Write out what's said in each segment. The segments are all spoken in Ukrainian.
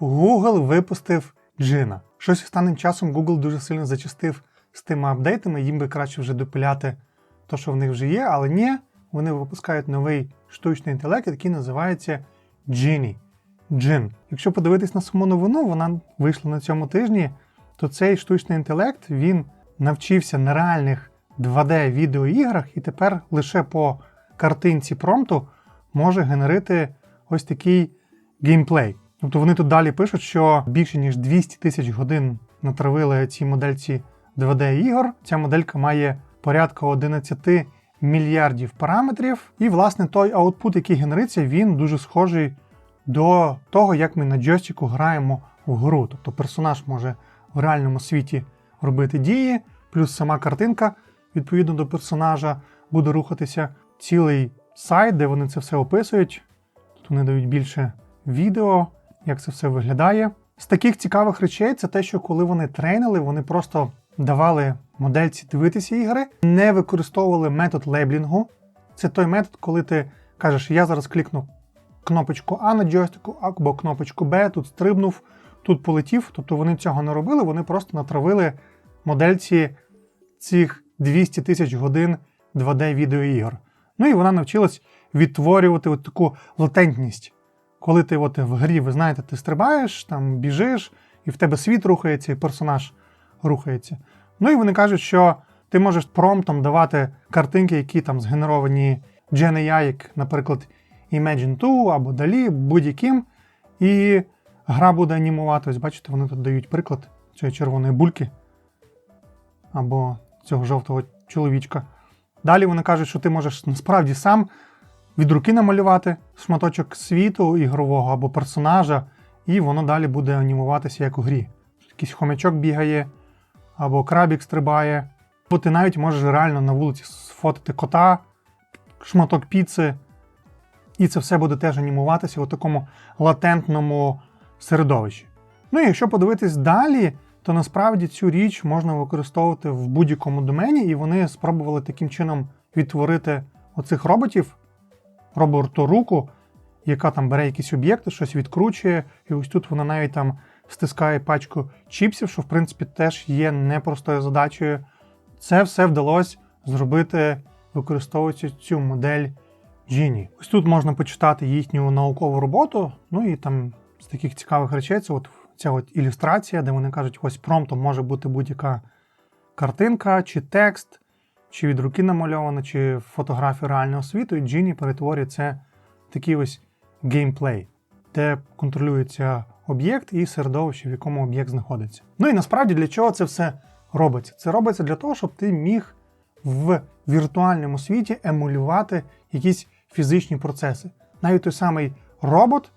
Google випустив Джина. Щось останнім часом Google дуже сильно зачастив з тими апдейтами, їм би краще вже допиляти те, що в них вже є, але ні, вони випускають новий штучний інтелект, який називається Genie. Джин. Якщо подивитись на саму новину, вона вийшла на цьому тижні, то цей штучний інтелект він навчився на реальних 2D відеоіграх і тепер лише по картинці промпту може генерити ось такий геймплей. Тобто вони тут далі пишуть, що більше ніж 200 тисяч годин натравили цій модельці 2D ігор. Ця моделька має порядка 11 мільярдів параметрів. І, власне, той аутпут, який генериться, він дуже схожий до того, як ми на джойстику граємо в гру. Тобто персонаж може в реальному світі робити дії, плюс сама картинка відповідно до персонажа буде рухатися. Цілий сайт, де вони це все описують. Тут вони дають більше відео, як це все виглядає. З таких цікавих речей це те, що коли вони тренили, вони просто давали модельці дивитися ігри, не використовували метод лейблінгу. Це той метод, коли ти кажеш, я зараз клікну кнопочку А на джойстику або кнопочку Б, тут стрибнув, тут полетів. Тобто вони цього не робили, вони просто натравили модельці цих 200 тисяч годин 2D відеоігор. Ну і вона навчилась відтворювати от таку латентність. Коли ти от в грі, ви знаєте, ти стрибаєш, там біжиш, і в тебе світ рухається, і персонаж рухається. Ну і вони кажуть, що ти можеш промптом давати картинки, які там згенеровані GenAI, як, наприклад, Imagine 2 або DALI, будь-яким. І гра буде анімувати. Бачите, вони тут дають приклад цієї червоної бульки або цього жовтого чоловічка. Далі вони кажуть, що ти можеш насправді сам від руки намалювати шматочок світу ігрового або персонажа, і воно далі буде анімуватися як у грі. Якийсь хомячок бігає, або крабік стрибає. Бо ти навіть можеш реально на вулиці сфотити кота, шматок піци, і це все буде теж анімуватися у такому латентному середовищі. Ну і якщо подивитись далі, то насправді цю річ можна використовувати в будь-якому домені, і вони спробували таким чином відтворити оцих роботів, роботу-руку, яка там бере якісь об'єкти, щось відкручує, і ось тут вона навіть там стискає пачку чіпсів, що в принципі теж є непростою задачею. Це все вдалося зробити, використовуючи цю модель Genie. Ось тут можна почитати їхню наукову роботу. Ну і там з таких цікавих речей це от ця от ілюстрація, де вони кажуть, ось промптом може бути будь-яка картинка, чи текст, чи від руки намальована, чи фотографія реального світу. І Genie перетворює це в такий ось геймплей, де контролюється об'єкт і середовище, в якому об'єкт знаходиться. Ну і насправді для чого це все робиться? Це робиться для того, щоб ти міг в віртуальному світі емулювати якісь фізичні процеси. Навіть той самий робот,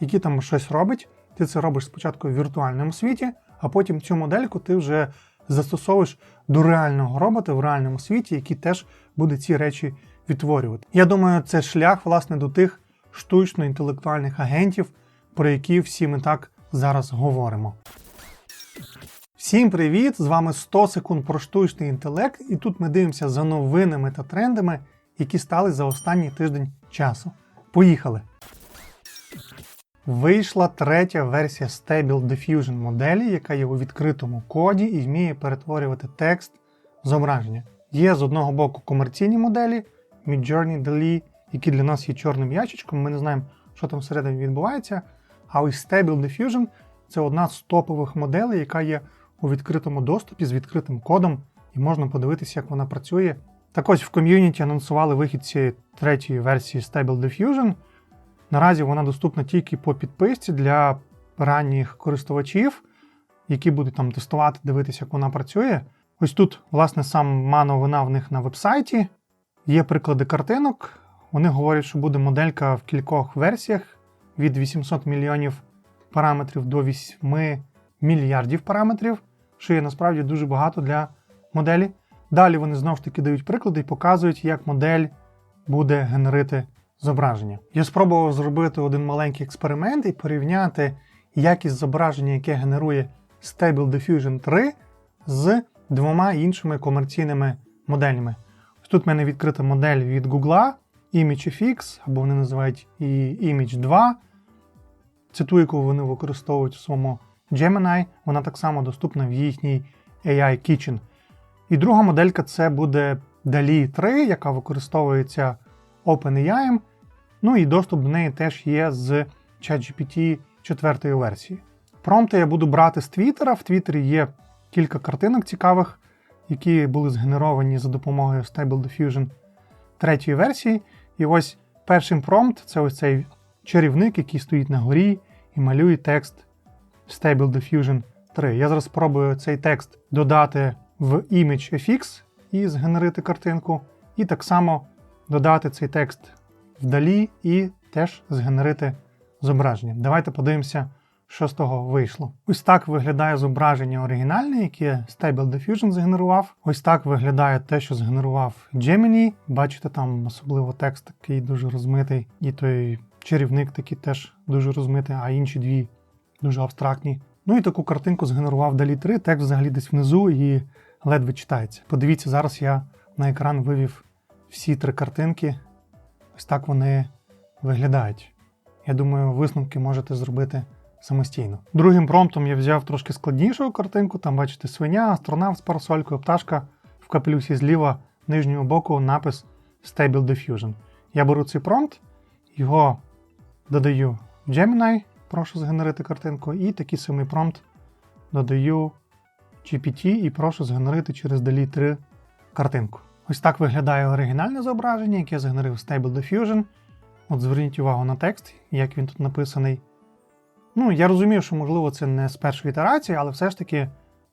який там щось робить, ти це робиш спочатку в віртуальному світі, а потім цю модельку ти вже застосовуєш до реального робота в реальному світі, який теж буде ці речі відтворювати. Я думаю, це шлях власне до тих штучно-інтелектуальних агентів, про які всі ми так зараз говоримо. Всім привіт! З вами 100 секунд про штучний інтелект, і тут ми дивимося за новинами та трендами, які стали за останній тиждень часу. Поїхали! Вийшла третя версія Stable Diffusion моделі, яка є у відкритому коді і вміє перетворювати текст зображення. Є з одного боку комерційні моделі Midjourney DALL-E, які для нас є чорним ящичком, ми не знаємо, що там всередині відбувається. А ось Stable Diffusion це одна з топових моделей, яка є у відкритому доступі з відкритим кодом, і можна подивитися, як вона працює. Так ось в ком'юніті анонсували вихід цієї третьої версії Stable Diffusion. Наразі вона доступна тільки по підписці для ранніх користувачів, які будуть там тестувати, дивитися, як вона працює. Ось тут, власне, сама новина в них на вебсайті. Є приклади картинок. Вони говорять, що буде моделька в кількох версіях від 800 мільйонів параметрів до 8 мільярдів параметрів, що є насправді дуже багато для моделі. Далі вони знову ж таки дають приклади і показують, як модель буде генерити зображення. Я спробував зробити один маленький експеримент і порівняти якість зображення, яке генерує Stable Diffusion 3 з двома іншими комерційними моделями. Тут в мене відкрита модель від Google ImageFX, або вони називають її Image 2. Це ту, яку вони використовують у своєму Gemini, вона так само доступна в їхній AI Kitchen. І друга моделька це буде DALI 3, яка використовується OpenAI. Ну і доступ до неї теж є з ChatGPT 4 версії. Промпти я буду брати з Твіттера. В Твіттері є кілька картинок цікавих, які були згенеровані за допомогою Stable Diffusion третьої версії. І ось перший промпт це ось цей чарівник, який стоїть на горі і малює текст Stable Diffusion 3. Я зараз спробую цей текст додати в ImageFX і згенерити картинку. І так само додати цей текст вдалі і теж згенерити зображення. Давайте подивимося, що з того вийшло. Ось так виглядає зображення оригінальне, яке Stable Diffusion згенерував. Ось так виглядає те, що згенерував Gemini. Бачите, там особливо текст такий дуже розмитий, і той чарівник такий теж дуже розмитий, а інші дві дуже абстрактні. Ну і таку картинку згенерував Далі 3, текст взагалі десь внизу і ледве читається. Подивіться, зараз я на екран вивів всі три картинки. Ось так вони виглядають. Я думаю, висновки можете зробити самостійно. Другим промптом я взяв трошки складнішу картинку. Там бачите свиня, астронавт з парасолькою, пташка в капелюсі зліва нижнього боку напис Stable Diffusion. Я беру цей промпт, його додаю в Gemini, прошу згенерити картинку, і такий самий промпт додаю GPT і прошу згенерити через DALI 3 картинку. Ось так виглядає оригінальне зображення, яке згенерив Stable Diffusion. От зверніть увагу на текст, як він тут написаний. Ну, я розумію, що, можливо, це не з першої ітерації, але все ж таки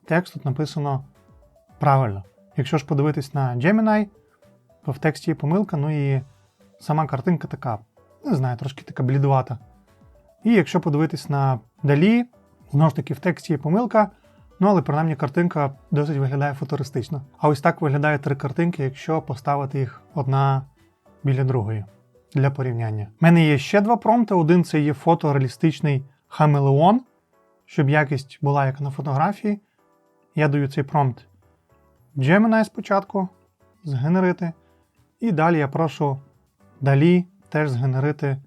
текст тут написано правильно. Якщо ж подивитись на Gemini, то в тексті є помилка, ну і сама картинка така, не знаю, трошки така блідувата. І якщо подивитись на Далі, знову ж таки в тексті є помилка, ну але принаймні картинка досить виглядає футуристично. А ось так виглядає три картинки, якщо поставити їх одна біля другої для порівняння. У мене є ще два промпти. Один це є фотореалістичний хамелеон, щоб якість була як на фотографії. Я даю цей промпт Gemini спочатку згенерити. І далі я прошу далі теж згенерити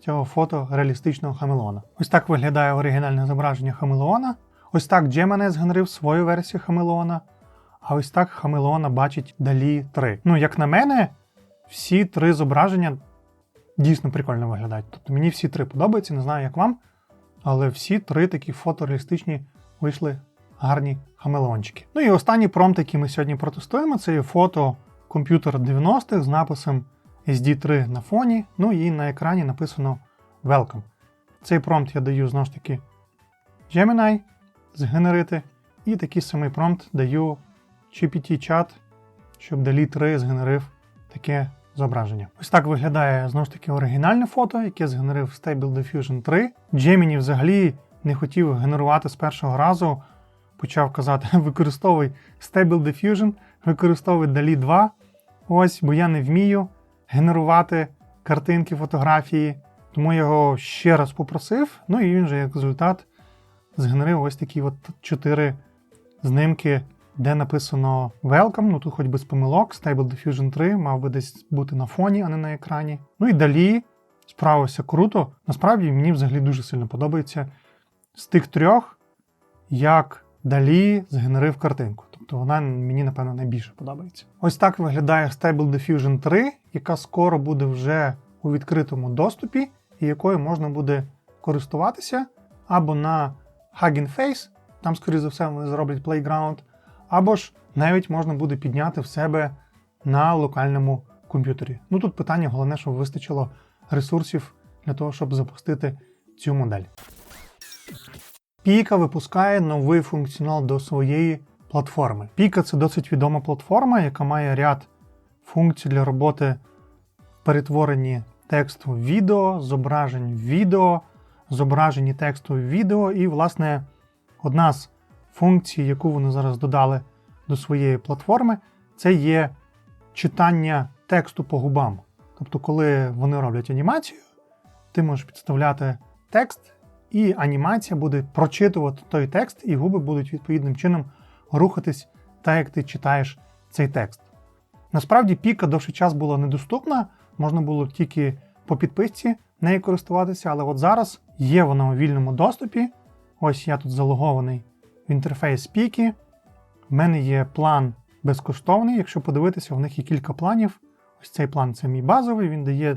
цього фото реалістичного хамелеона. Ось так виглядає оригінальне зображення хамелеона. Ось так Gemini згенерив свою версію хамелеона. А ось так хамелеона бачить далі 3. Ну, як на мене, всі три зображення дійсно прикольно виглядають. Тобто мені всі три подобаються, не знаю, як вам. Але всі три такі фотореалістичні вийшли гарні хамелеончики. Ну і останній промпт, який ми сьогодні протестуємо, це є фото комп'ютера 90-х з написом SD3 на фоні. Ну і на екрані написано Welcome. Цей промпт я даю знову ж таки Gemini згенерити. І такий самий промпт даю GPT-чат, щоб DALI 3 згенерив таке зображення. Ось так виглядає знову ж таки оригінальне фото, яке згенерив Stable Diffusion 3. Gemini взагалі не хотів генерувати з першого разу. Почав казати: використовуй Stable Diffusion, використовуй DALI 2. Ось, бо я не вмію генерувати картинки, фотографії. Тому я його ще раз попросив. Ну і він же як результат згенерив ось такі от чотири знимки де написано Welcome, ну тут хоч без помилок, Stable Diffusion 3 мав би десь бути на фоні, а не на екрані. Ну і далі справився круто. Насправді мені взагалі дуже сильно подобається з тих трьох, як далі згенерив картинку. Тобто вона мені, напевно, найбільше подобається. Ось так виглядає Stable Diffusion 3, яка скоро буде вже у відкритому доступі, і якою можна буде користуватися або на Hugging Face, там, скоріше за все, вони зроблять Playground, або ж навіть можна буде підняти в себе на локальному комп'ютері. Ну тут питання головне, щоб вистачило ресурсів для того, щоб запустити цю модель. Піка випускає новий функціонал до своєї платформи. Піка це досить відома платформа, яка має ряд функцій для роботи в перетворенні тексту в відео, зображень в відео, зображенні тексту в відео, і, власне, одна з функції, яку вони зараз додали до своєї платформи, це є читання тексту по губам. Тобто, коли вони роблять анімацію, ти можеш підставляти текст, і анімація буде прочитувати той текст, і губи будуть відповідним чином рухатись так, як ти читаєш цей текст. Насправді, піка довший час була недоступна, можна було тільки по підписці нею користуватися, але от зараз є вона у вільному доступі. Ось я тут залогований в інтерфейс Піки. В мене є план безкоштовний. Якщо подивитися, в них є кілька планів. Ось цей план це мій базовий, він дає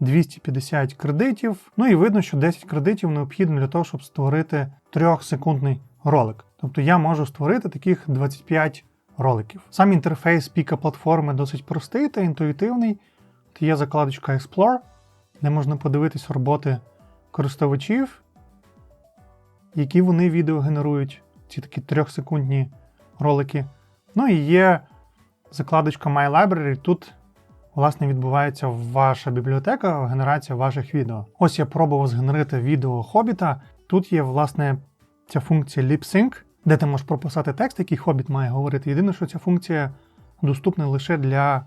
250 кредитів. Ну і видно, що 10 кредитів необхідно для того, щоб створити 3-секундний ролик. Тобто я можу створити таких 25 роликів. Сам інтерфейс піка платформи досить простий та інтуїтивний. Тут є закладочка Explore, де можна подивитись роботи користувачів, які вони відео генерують, ці такі 3-секундні ролики. Ну і є закладочка My Library. Тут, власне, відбувається ваша бібліотека, генерація ваших відео. Ось я пробував згенерити відео Хобіта. Тут є, власне, ця функція Lip Sync, де ти можеш прописати текст, який Хобіт має говорити. Єдине, що ця функція доступна лише для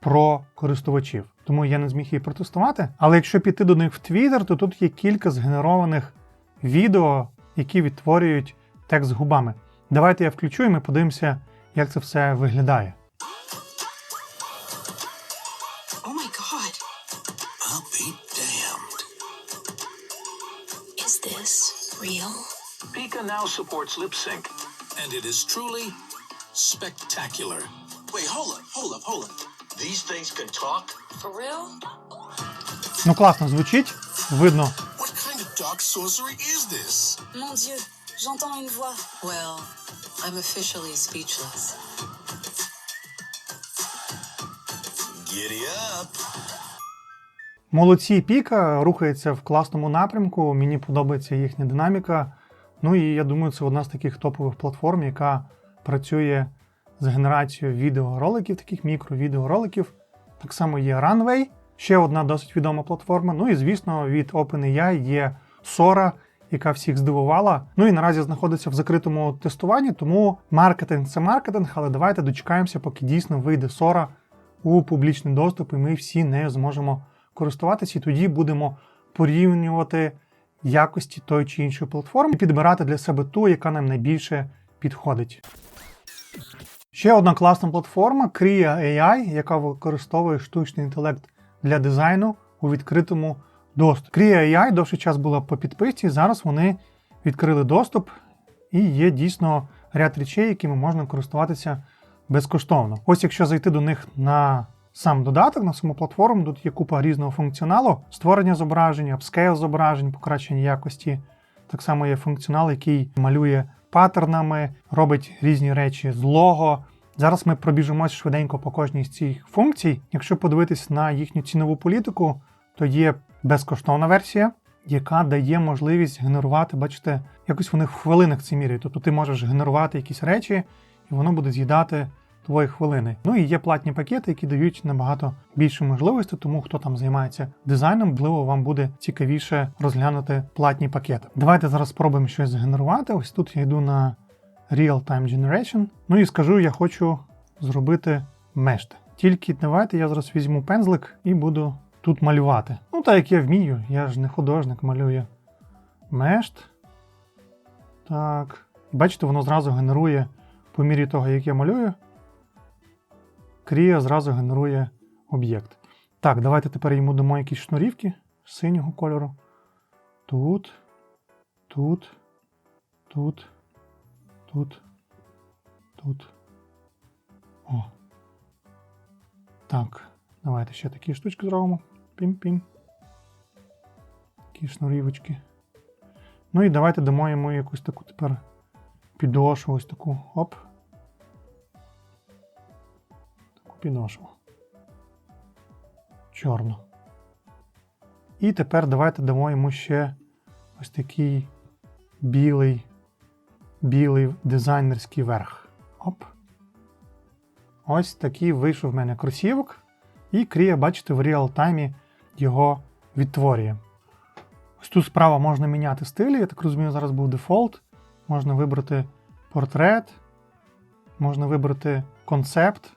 про-користувачів. Тому я не зміг її протестувати. Але якщо піти до них в Twitter, то тут є кілька згенерованих відео, які відтворюють текст губами. Давайте я включу і ми подивимося, як це все виглядає. Oh my god. I'll be damned. Is this real? Pika now supports lip sync. And it is truly spectacular. Wait, hold up, hold up, hold up. These things can talk? For real? Ну, класно звучить, видно. What kind of dark sorcery is this? Mon dieu, j'entends une voix. Well, I'm officially speechless. Giddy up. Молодці Піка рухається в класному напрямку. Мені подобається їхня динаміка. Ну і я думаю, це одна з таких топових платформ, яка працює з генерацією відеороликів, таких мікровідеороликів. Так само є Runway, ще одна досить відома платформа. Ну і звісно, від OpenAI є Sora, яка всіх здивувала. Ну і наразі знаходиться в закритому тестуванні, тому маркетинг це маркетинг, але давайте дочекаємося, поки дійсно вийде Sora у публічний доступ, і ми всі нею зможемо користуватися, і тоді будемо порівнювати якості тої чи іншої платформи і підбирати для себе ту, яка нам найбільше підходить. Ще одна класна платформа Kria AI, яка використовує штучний інтелект для дизайну у відкритому доступі. Kria AI довший час була по підписці, зараз вони відкрили доступ і є дійсно ряд речей, якими можна користуватися безкоштовно. Ось якщо зайти до них на сам додаток, на саму платформу, тут є купа різного функціоналу: створення зображень, апскейл зображень, покращення якості. Так само є функціонал, який малює паттернами, робить різні речі з лого. Зараз ми пробіжимося швиденько по кожній з цих функцій. Якщо подивитись на їхню цінову політику, то є безкоштовна версія, яка дає можливість генерувати, бачите, якось вони в хвилинах це міряють. Тобто ти можеш генерувати якісь речі, і воно буде з'їдати твої хвилини. Ну і є платні пакети, які дають набагато більше можливостей, тому хто там займається дизайном, можливо, вам буде цікавіше розглянути платні пакети. Давайте зараз спробуємо щось згенерувати. Ось тут я йду на Real-Time Generation. Ну і скажу, я хочу зробити мешт. Тільки давайте я зараз візьму пензлик і буду тут малювати. Ну, так як я вмію, я ж не художник, малюю мешт. Так. Бачите, воно зразу генерує по мірі того, як я малюю. Крія зразу генерує об'єкт. Так, давайте тепер йому дамо якісь шнурівки синього кольору. Тут, тут, тут, тут, тут. О. Так, давайте ще такі штучки зробимо. Пім-пім. Такі шнурівочки. Ну і давайте дамо йому якусь таку тепер підошву, ось таку. Оп. Підошву. Чорну. І тепер давайте дамо йому ще ось такий білий, білий дизайнерський верх. Оп. Ось такий вийшов в мене кросівок. І Крія, бачите, в реал-таймі його відтворює. Ось тут справа можна міняти стилі. Я так розумію, зараз був дефолт. Можна вибрати портрет, можна вибрати концепт,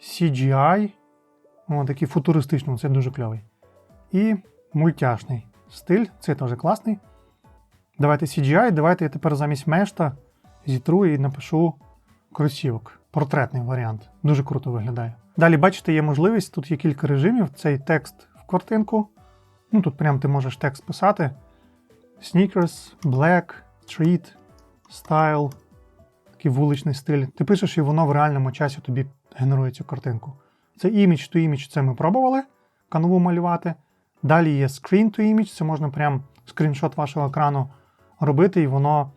CGI. О, такий футуристичний, це дуже кльовий. І мультяшний стиль, це теж класний. Давайте CGI, давайте я тепер замість мешта зітру і напишу кросівок. Портретний варіант. Дуже круто виглядає. Далі, бачите, є можливість, тут є кілька режимів. Цей текст в картинку. Ну тут прям ти можеш текст писати. Sneakers, black, street, style, такий вуличний стиль. Ти пишеш, і воно в реальному часі тобі генерує цю картинку. Це image to image, це ми пробували канву малювати. Далі є screen to image, це можна прям скріншот вашого екрану робити, і воно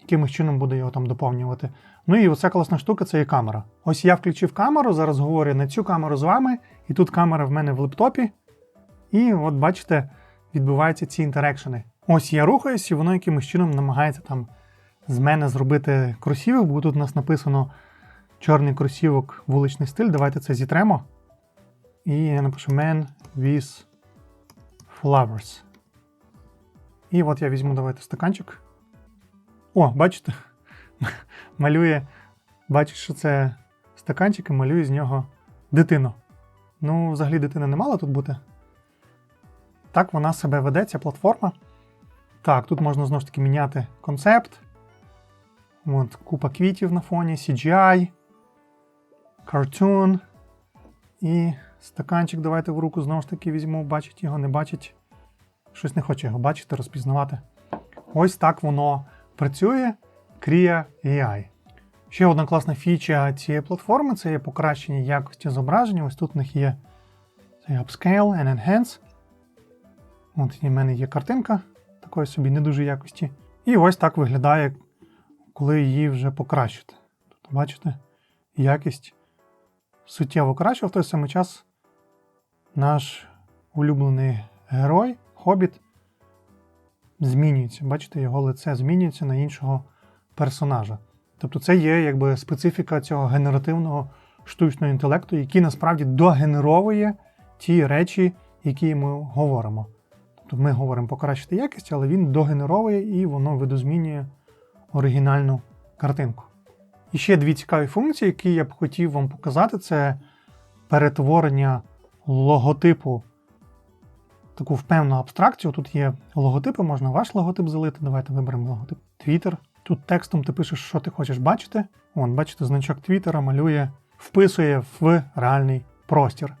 якимось чином буде його там доповнювати. Ну і оця класна штука це є камера. Ось я включив камеру, зараз говорю на цю камеру з вами, і тут камера в мене в лептопі. І от бачите, відбуваються ці інтерекшени. Ось я рухаюсь, і воно якимось чином намагається там з мене зробити кросівок, бо тут у нас написано чорний кросівок, вуличний стиль. Давайте це зітремо. І я напишу Man with flowers. І от я візьму, давайте стаканчик. О, бачите? Малює. Бачиш, що це стаканчик і малює з нього дитину. Ну, взагалі, дитина не мала тут бути. Так вона себе веде, ця платформа. Так, тут можна знову ж таки міняти концепт. От, купа квітів на фоні, CGI, Cartoon. І стаканчик давайте в руку знову ж таки візьму, бачить його, не бачить. Щось не хоче його бачити, розпізнавати. Ось так воно працює. Крія AI. Ще одна класна фіча цієї платформи це є покращення якості зображення. Ось тут в них є цей Upscale and Enhance. От в мене є картинка такої собі не дуже якості. І ось так виглядає, коли її вже покращити. Тобто, бачите, якість суттєво краща, в той самий час наш улюблений герой, хобіт, змінюється. Бачите, його лице змінюється на іншого персонажа. Тобто це є якби специфіка цього генеративного штучного інтелекту, який насправді догенеровує ті речі, які ми говоримо. Тобто ми говоримо покращити якість, але він догенеровує і воно видозмінює оригінальну картинку. І ще дві цікаві функції, які я б хотів вам показати, це перетворення логотипу таку в абстракцію. Тут є логотипи, можна ваш логотип залити. Давайте виберемо логотип Twitter. Тут текстом ти пишеш, що ти хочеш бачити. Вон, бачите, значок Твіттера малює, вписує в реальний простір.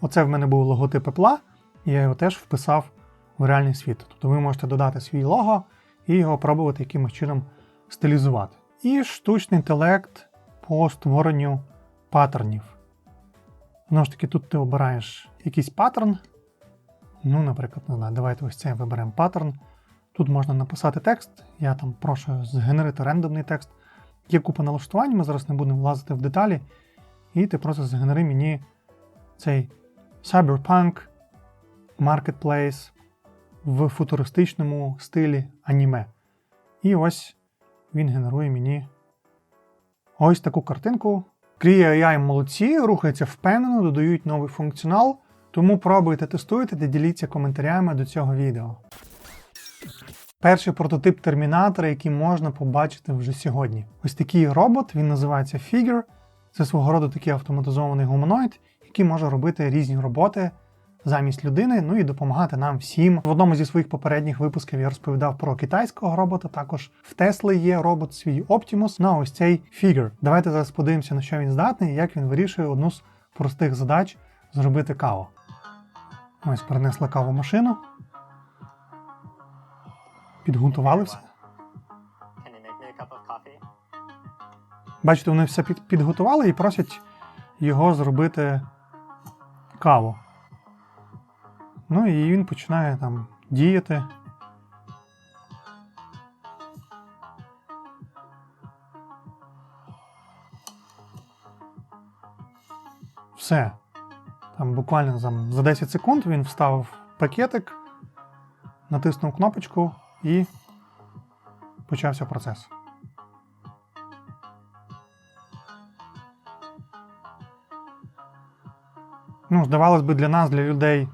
Оце в мене був логотип Apple, я його теж вписав в реальний світ. Тобто ви можете додати свій лого і його пробувати якимось чином стилізувати. І штучний інтелект по створенню паттернів. Знову ж таки, тут ти обираєш якийсь паттерн. Ну, наприклад, не знаю, давайте ось цей виберемо паттерн. Тут можна написати текст. Я там прошу згенерити рандомний текст. Є купа налаштувань, ми зараз не будемо влазити в деталі. І ти просто згенери мені цей Cyberpunk Marketplace в футуристичному стилі аніме. І ось він генерує мені ось таку картинку. Крія AI молодці, рухаються впевнено, додають новий функціонал. Тому пробуйте, тестуйте та діліться коментарями до цього відео. Перший прототип термінатора, який можна побачити вже сьогодні. Ось такий робот, він називається Figure. Це свого роду такий автоматизований гуманоїд, який може робити різні роботи замість людини, ну і допомагати нам всім. В одному зі своїх попередніх випусків я розповідав про китайського робота. Також в Тесли є робот свій Optimus на ось цей Figure. Давайте зараз подивимося, на що він здатний і як він вирішує одну з простих задач зробити каву. Ось перенесла каву машину. Coffee? Бачите, вони все під, підготували і просять його зробити каву. Ну і він починає там діяти. Все. Там буквально там, за 10 секунд він вставив пакетик, натиснув кнопочку і почався процес. Ну, здавалось би, для нас, для людей,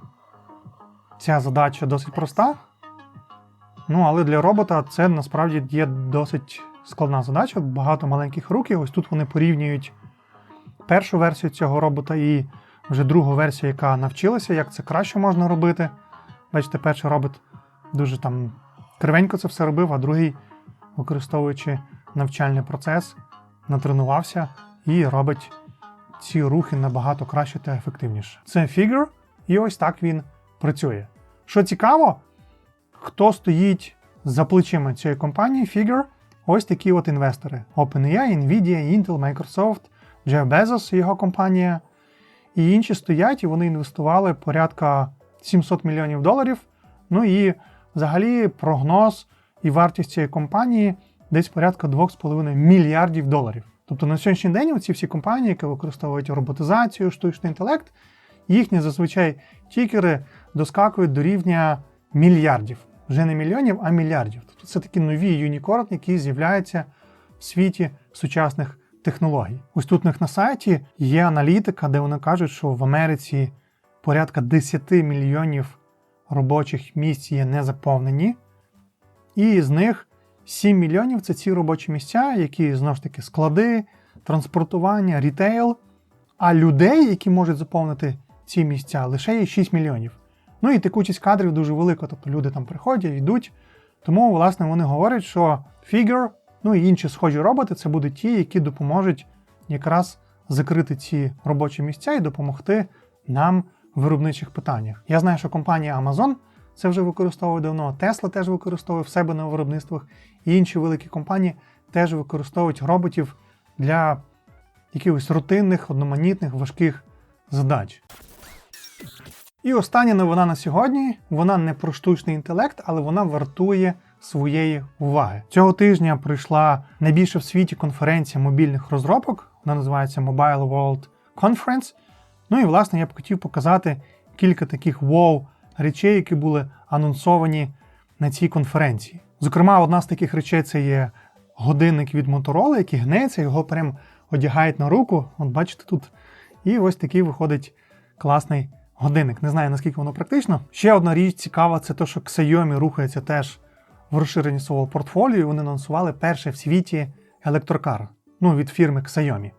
ця задача досить проста. Ну, але для робота це насправді є досить складна задача. Багато маленьких рук. І ось тут вони порівнюють першу версію цього робота і вже другу версію, яка навчилася, як це краще можна робити. Бачите, перший робот дуже там кривенько це все робив, а другий, використовуючи навчальний процес, натренувався і робить ці рухи набагато краще та ефективніше. Це Figure, і ось так він працює. Що цікаво, хто стоїть за плечима цієї компанії Figure, ось такі от інвестори: OpenAI, Nvidia, Intel, Microsoft, Jeff Bezos, його компанія, і інші стоять, і вони інвестували порядка 700 мільйонів доларів. Ну і взагалі прогноз і вартість цієї компанії десь порядка 2,5 мільярдів доларів. Тобто на сьогоднішній день ці всі компанії, які використовують роботизацію, штучний інтелект, їхні зазвичай тікери доскакують до рівня мільярдів. Вже не мільйонів, а мільярдів. Тобто це такі нові юнікорни, які з'являються в світі сучасних технологій. Ось тут у них на сайті є аналітика, де вони кажуть, що в Америці порядка 10 мільйонів робочих місць є незаповнені, і з них 7 мільйонів це ці робочі місця, які знову ж таки склади, транспортування, рітейл. А людей, які можуть заповнити ці місця, лише є 6 мільйонів. Ну і текучість кадрів дуже велика, тобто люди там приходять, йдуть. Тому, власне, вони говорять, що Figure, ну і інші схожі роботи це будуть ті, які допоможуть якраз закрити ці робочі місця і допомогти нам в виробничих питаннях. Я знаю, що компанія Amazon це вже використовує давно, Tesla теж використовує в себе на виробництвах, і інші великі компанії теж використовують роботів для якихось рутинних, одноманітних, важких задач. І остання новина на сьогодні. Вона не про штучний інтелект, але вона вартує своєї уваги. Цього тижня прийшла найбільша в світі конференція мобільних розробок. Вона називається Mobile World Conference. Ну і власне я б хотів показати кілька таких вау речей, які були анонсовані на цій конференції. Зокрема, одна з таких речей це є годинник від Motorola, який гнеться, його прям одягають на руку. От бачите тут. І ось такий виходить класний годинник. Не знаю, наскільки воно практично. Ще одна річ цікава, це те, що Xiaomi рухається теж в розширенні свого портфоліо. Вони анонсували перше в світі електрокар. Ну, від фірми Xiaomi.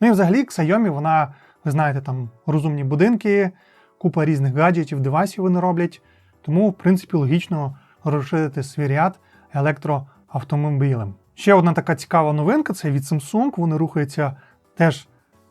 Ну і взагалі Xiaomi, вона, ви знаєте, там розумні будинки, купа різних гаджетів, девайсів вони роблять. Тому, в принципі, логічно розширити свій ряд електроавтомобілем. Ще одна така цікава новинка це від Samsung. Вони рухаються теж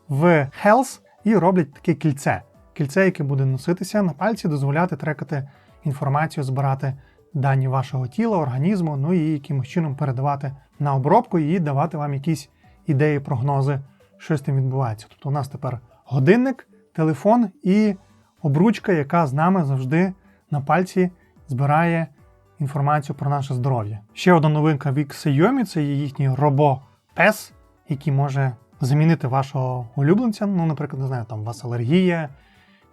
в Health і роблять таке кільце. Кільце, яке буде носитися на пальці, дозволяти трекати інформацію, збирати дані вашого тіла, організму, ну і якимось чином передавати на обробку і давати вам якісь ідеї, прогнози, що з тим відбувається. Тобто у нас тепер годинник, телефон і обручка, яка з нами завжди на пальці збирає інформацію про наше здоров'я. Ще одна новинка від Xiaomi – це є їхній робо-пес, який може замінити вашого улюбленця. Ну, наприклад, не знаю, там у вас алергія,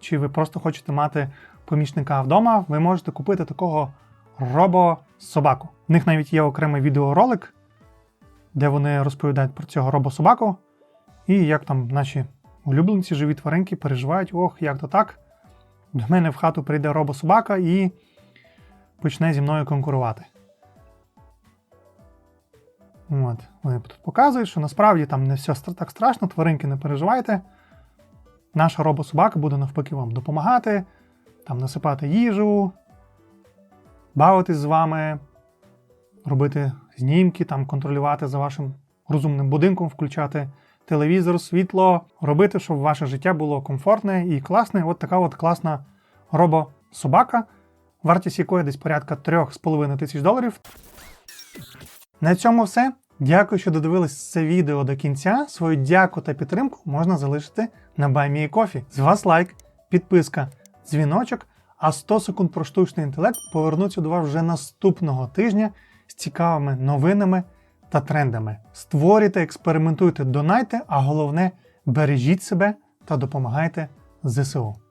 чи ви просто хочете мати помічника вдома, ви можете купити такого робо-собаку. В них навіть є окремий відеоролик, де вони розповідають про цього робо-собаку, і як там наші улюбленці, живі тваринки переживають, ох, як то так. До мене в хату прийде робо-собака і почне зі мною конкурувати. От, вони тут показують, що насправді там не все так страшно, тваринки не переживайте. Наша робособака буде навпаки вам допомагати, там насипати їжу, бавитись з вами, робити знімки, там контролювати за вашим розумним будинком, включати телевізор, світло, робити, щоб ваше життя було комфортне і класне. От така от класна робособака, вартість якої десь порядка 3,5 тисяч доларів. На цьому все. Дякую, що додивились це відео до кінця. Свою дяку та підтримку можна залишити на BuyMeACoffee. З вас лайк, підписка, дзвіночок, а 100 секунд про штучний інтелект повернуться до вас вже наступного тижня з цікавими новинами та трендами. Створюйте, експериментуйте, донайте, а головне бережіть себе та допомагайте ЗСУ.